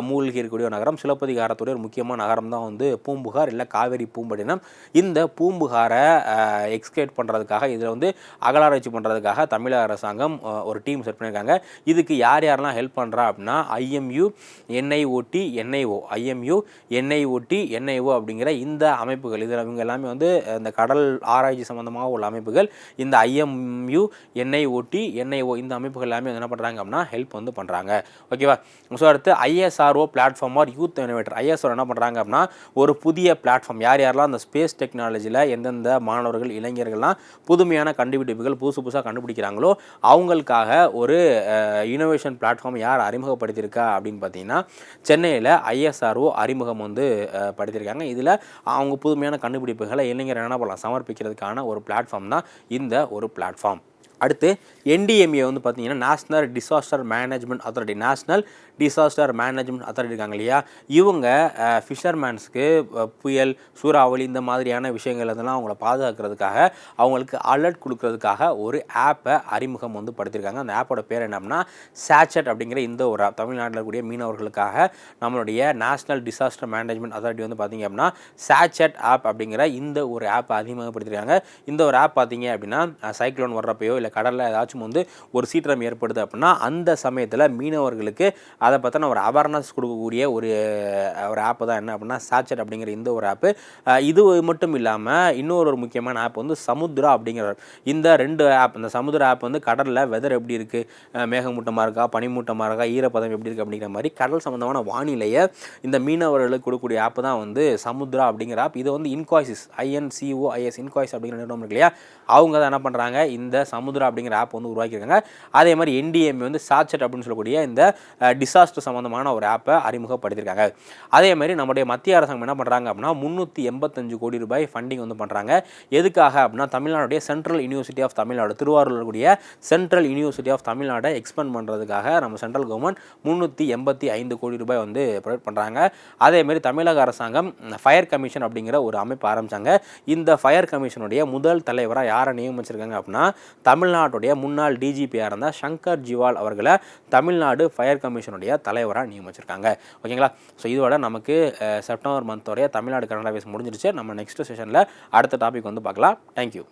மூழ்கி இருக்கக்கூடிய நகரம். சிலப்பதிகாரத்துடைய ஒரு முக்கியமான நகரம் தான் வந்து பூம்புகார் இல்லை காவேரி பூம்பட்டினம். இந்த பூம்புகாரை எக்ஸ்கேட் பண்ணுறதுக்காக இதில் வந்து அகலாராய்ச்சி பண்ணுறதுக்காக தமிழக அரசாங்கம் ஒரு டீம் செட் பண்ணியிருக்காங்க. இதுக்கு யார் யாரெல்லாம் ஹெல்ப் பண்ணுறா அப்படின்னா IMU NIOT NIO IMU NIOT NIO அப்படிங்கிற இந்த அமைப்புகள். இதில் இவங்க எல்லாமே வந்து இந்த கடல் ஆராய்ச்சி சம்மந்தமாக உள்ள அமைப்புகள். இந்த ஐஎம்யூ என்ஐஓடி என்ஐஓ இந்த அமைப்புகள் எல்லாமே வந்து என்ன பண்ணுறாங்க அப்படின்னா ஹெல்ப் வந்து பண்ணுறாங்க ஓகேவா ஸோ அடுத்து ISRO platform R youth innovator ISRO என்ன பண்ணுறாங்க அப்படின்னா ஒரு புதிய பிளாட்ஃபார்ம் யார் யாரெல்லாம் அந்த ஸ்பேஸ் டெக்னாலஜியில் எந்தெந்த மாணவர்கள் இளைஞர்கள்லாம் புதுமையான கண்டுபிடிப்புகள் புதுசு புதுசாக கண்டுபிடிக்கிறாங்களோ அவங்களுக்காக ஒரு இனோவேஷன் பிளாட்ஃபார்ம் யார் அறிமுகப்படுத்தியிருக்கா அப்படின்னு பார்த்தீங்கன்னா சென்னையில் ஐஎஸ்ஆர்ஓ அறிமுகம் வந்து படுத்தியிருக்காங்க இதில் அவங்க புதுமையான கண்டுபிடிப்புகளை இளைஞர் என்ன பண்ணலாம்? சமர்ப்பிக்கிறதுக்கான ஒரு பிளாட்ஃபார்ம் தான் இந்த ஒரு பிளாட்ஃபார்ம் அடுத்து என்டிஎம்ஏ வந்து பார்த்தீங்கன்னா national disaster management authority national disaster management authority இருக்காங்க இல்லையா? இவங்க ஃபிஷர்மேன்ஸ்க்கு புயல் சூறாவளி இந்த மாதிரியான விஷயங்கள் இதெல்லாம் அவங்கள பாதுகாக்கிறதுக்காக அவங்களுக்கு அலர்ட் கொடுக்கறதுக்காக ஒரு ஆப்பை அறிமுகம் வந்து படுத்திருக்காங்க. அந்த ஆப்போட பேர் என்ன அப்படின்னா சேச்சட் அப்படிங்கிற இந்த ஒரு தமிழ்நாட்டில் இருக்கக்கூடிய மீனவர்களுக்காக நம்மளுடைய நேஷ்னல் டிசாஸ்டர் மேனேஜ்மெண்ட் அத்தாரிட்டி வந்து பார்த்தீங்க அப்படின்னா சேச்சட் ஆப் அப்படிங்கிற இந்த ஒரு ஆப் அறிமுகப்படுத்திருக்காங்க. இந்த ஒரு ஆப் பார்த்தீங்க அப்படின்னா சைக்ளோன் வர்றப்பையோ இல்லை கடலில் ஏதாச்சும் வந்து ஒரு சீற்றம் ஏற்படுது அப்படின்னா அந்த சமயத்தில் மீனவர்களுக்கு அதை பற்றின ஒரு அவேர்னஸ் கொடுக்கக்கூடிய ஒரு ஒரு ஆப்பு தான் என்ன அப்படின்னா சாச்சட் அப்படிங்கிற இந்த ஒரு ஆப்பு இது மட்டும் இல்லாமல் இன்னொரு ஒரு முக்கியமான ஆப் வந்து சமுத்ரா அப்படிங்கிற இந்த ரெண்டு ஆப் இந்த சமுத்ரா ஆப் வந்து கடலில் வெதர் எப்படி இருக்குது மேகமூட்டமாக இருக்கா? பனிமூட்டமாக இருக்கா? ஈரப்பதம் எப்படி இருக்குது அப்படிங்கிற மாதிரி கடல் சம்மந்தமான வானிலையை இந்த மீனவர்களுக்கு கொடுக்கக்கூடிய ஆப் தான் வந்து சமுத்ரா அப்படிங்கிற ஆப் இது வந்து இன்காய்சிஸ் ஐஎன்சிஓஐஎஸ் இன்காய்ஸ் அப்படிங்கிற நிறுவனம் இருக்கு இல்லையா? அவங்க தான் என்ன பண்ணுறாங்க இந்த சமுத்ரா அப்படிங்கிற ஆப் வந்து உருவாக்கியிருக்காங்க அதே மாதிரி என்டிஎம்ஏ வந்து சாட்சட் அப்படின்னு சொல்லக்கூடிய இந்த டிசாஸ்டர் சம்மந்தமான ஒரு ஆப்பை அறிமுகப்படுத்தியிருக்காங்க அதே மாதிரி நம்முடைய மத்திய அரசாங்கம் என்ன பண்ணுறாங்க அப்படின்னா முந்நூற்றி எண்பத்தஞ்சு கோடி ரூபாய் ஃபண்டிங் வந்து பண்ணுறாங்க எதுக்காக அப்படின்னா தமிழ்நாடுடைய சென்ட்ரல் யூனிவர்சிட்டி ஆஃப் தமிழ்நாடு திருவாரூரில் இருக்கக்கூடிய சென்ட்ரல் யூனிவர்சிட்டி ஆஃப் தமிழ்நாடை எக்ஸ்பெண்ட் பண்ணுறதுக்காக நம்ம சென்ட்ரல் கவர்மெண்ட் முந்நூற்றி எண்பத்தி ஐந்து கோடி ரூபாய் வந்து ப்ரொவைட் பண்ணுறாங்க அதே மாதிரி தமிழக அரசாங்கம் ஃபயர் கமிஷன் அப்படிங்கிற ஒரு அமைப்பு ஆரம்பித்தாங்க இந்த ஃபயர் கமிஷனுடைய முதல் தலைவராக யாரை நியமிச்சிருக்காங்க அப்படின்னா தமிழ்நாட்டுடைய முன்னாள் டிஜிபியாக இருந்த சங்கர் ஜிவால் அவர்களை தமிழ்நாடு ஃபயர் கமிஷனுடைய தலைவராக நியமிச்சிருக்காங்க. ஓகேங்களா? ஸோ இதோட நமக்கு செப்டம்பர் மந்தோடைய தமிழ்நாடு கரண்ட் பேச முடிஞ்சிருச்சு. நம்ம நெக்ஸ்ட் செஷனில் அடுத்த டாபிக் வந்து பார்க்கலாம். தேங்க்யூ